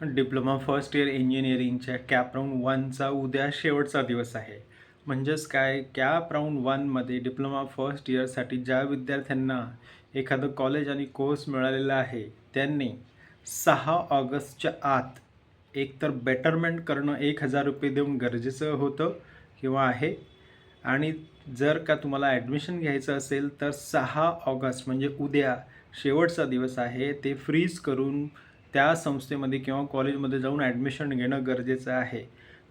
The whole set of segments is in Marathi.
डिप्लोमा फर्स्ट इयर इंजिनिअरिंगच्या कॅप राऊंड वनचा उद्या शेवटचा दिवस आहे. म्हणजेच काय? कॅप राऊंड वनमध्ये डिप्लोमा फर्स्ट इयरसाठी ज्या विद्यार्थ्यांना एखादं कॉलेज आणि कोर्स मिळालेला आहे त्यांनी सहा ऑगस्टच्या आत एकतर बेटरमेंट करणं एक हजार रुपये देऊन गरजेचं होतं किंवा आहे? आणि जर का तुम्हाला ॲडमिशन घ्यायचं असेल तर सहा ऑगस्ट म्हणजे उद्या शेवटचा दिवस आहे ते फ्रीज करून त्या संस्थेमध्ये किंवा कॉलेजमध्ये जाऊन ॲडमिशन घेणं गरजेचं आहे.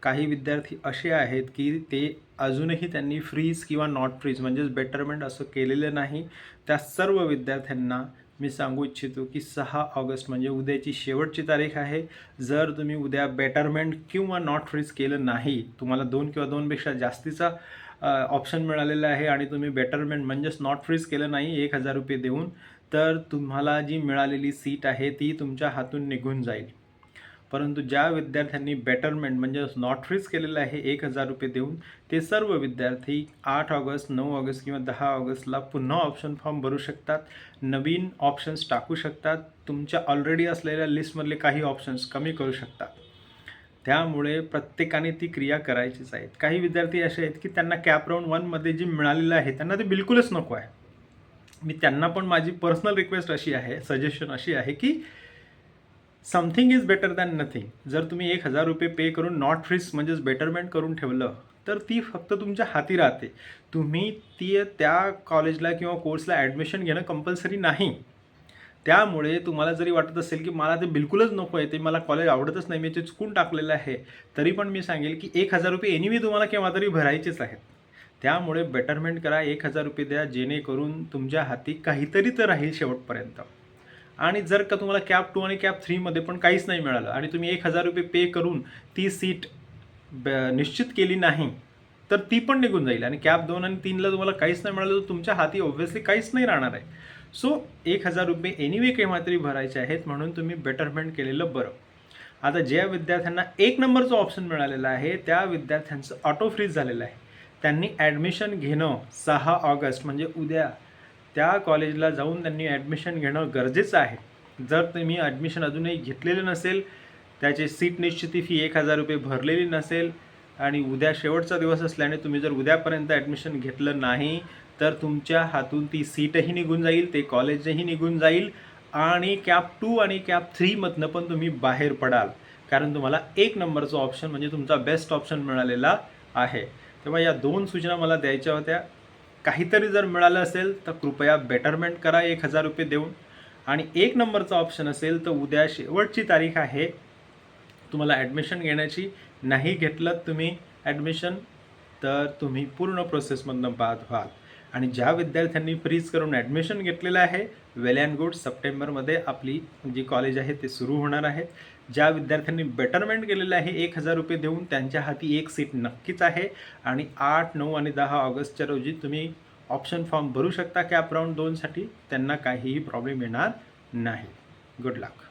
काही विद्यार्थी असे आहेत की ते अजूनही त्यांनी फ्रीज किंवा नॉट फ्रीज म्हणजेच बेटरमेंट असं केलेलं नाही. त्या सर्व विद्यार्थ्यांना मी सांगू इच्छितो की सहा ऑगस्ट म्हणजे उद्याची शेवटची तारीख आहे. जर तुम्ही उद्या बेटरमेंट किंवा नॉट फ्रीज केलं नाही तुम्हाला दोन किंवा दोनपेक्षा जास्तीचा ऑप्शन मिळालेला आहे आणि तुम्ही बेटरमेंट म्हणजेच नॉट फ्रीज केलं नाही एक हजार रुपये देऊन तर तुम्हाला जी मिळालेली सीट आहे ती तुमच्या हातून निघून जाईल. परंतु ज्या विद्यार्थ्यांनी बेटरमेंट म्हणजे नॉट फ्रीज केलेलं आहे एक हजार रुपये देऊन ते सर्व विद्यार्थी आठ ऑगस्ट नऊ ऑगस्ट किंवा दहा ऑगस्टला पुन्हा ऑप्शन फॉर्म भरू शकतात. नवीन ऑप्शन्स टाकू शकतात. तुमच्या ऑलरेडी असलेल्या लिस्टमधले काही ऑप्शन्स कमी करू शकतात. त्यामुळे प्रत्येकाने ती क्रिया करायचीच आहेत काही विद्यार्थी असे आहेत की त्यांना कॅप राऊंड वनमध्ये जे मिळालेलं आहे त्यांना ते बिलकुलच नको आहे. मी त्यांना पण माझी पर्सनल रिक्वेस्ट अशी आहे सजेशन अशी आहे की something is better than nothing जर तुम्ही एक हजार रुपये पे करून नॉट रिस्क म्हणजेच बेटरमेंट करून ठेवलं तर ती फक्त तुमच्या हाती राहते. तुम्ही ती त्या कॉलेजला किंवा कोर्सला ॲडमिशन घेणं कंपल्सरी नाही. त्यामुळे तुम्हाला जरी वाटत असेल की मला ते बिलकुलच नको आहे ते मला कॉलेज आवडतच नाही मी ते चुकून टाकलेलं आहे तरी पण मी सांगेल की एक हजार रुपये एनिवे तुम्हाला केव्हा तरी भरायचेच आहेत. त्यामुळे बेटरमेंट करा एक हजार रुपये द्या जेणेकरून तुमच्या हाती काहीतरी तर राहील शेवटपर्यंत. आणि जर का तुम्हाला कॅब टू आणि कॅब थ्रीमध्ये पण काहीच नाही मिळालं आणि तुम्ही एक हजार रुपये पे करून ती सीट ब- निश्चित केली नाही तर ती पण निघून जाईल. आणि कॅब दोन आणि तीनला तुम्हाला काहीच नाही मिळालं तर तुमच्या हाती ऑब्व्हियसली काहीच नाही राहणार आहे. सो एक हजार रुपये एनिवे केव्हा तरी भरायचे आहेत म्हणून तुम्ही बेटरमेंट केलेलं बरं. आता ज्या विद्यार्थ्यांना एक नंबरचं ऑप्शन मिळालेलं आहे त्या विद्यार्थ्यांचं ऑटो फ्रीज झालेलं आहे. त्यांनी ॲडमिशन घेणं सहा ऑगस्ट म्हणजे उद्या त्या कॉलेजला जाऊन त्यांनी ॲडमिशन घेणं गरजेचं आहे. जर तुम्ही ॲडमिशन अजूनही घेतलेलं नसेल त्याची सीट निश्चिती फी एक हजार रुपये भरलेली नसेल आणि उद्या शेवटचा दिवस असल्याने तुम्ही जर उद्यापर्यंत ॲडमिशन घेतलं नाही तर तुमच्या हातून ती सीटही निघून जाईल ते कॉलेजही निघून जाईल आणि कॅप टू आणि कॅप थ्रीमधनं पण तुम्ही बाहेर पडाल. कारण तुम्हाला एक नंबरचं ऑप्शन म्हणजे तुमचा बेस्ट ऑप्शन मिळालेला आहे. तेव्हा या दोन सूचना मला द्यायच्या होत्या. काहीतरी जर मिळालं असेल तर कृपया बेटरमेंट करा एक हजार रुपये देऊन. आणि एक नंबरचा ऑप्शन असेल तर उद्या शेवटची तारीख आहे. तुम्हाला ॲडमिशन घेण्याची नाही घेतलं तुम्ही ॲडमिशन तर तुम्ही पूर्ण प्रोसेसमधनं बाद व्हाल. आणि ज्या विद्यार्थ्यांनी फ्रीज करून ॲडमिशन घेतलेलं आहे वेल अँड गुड सप्टेंबरमध्ये आपली जी कॉलेज आहे ते सुरू होणार आहे. ज्या विद्यार्थ्यांनी बेटरमेंट केलेलं आहे एक हजार रुपये देऊन त्यांच्या हाती एक सीट नक्कीच आहे. आणि आठ नऊ आणि दहा ऑगस्टच्या रोजी तुम्ही ऑप्शन फॉर्म भरू शकता कॅप राऊंड दोनसाठी. त्यांना काहीही प्रॉब्लेम येणार नाही. गुड लक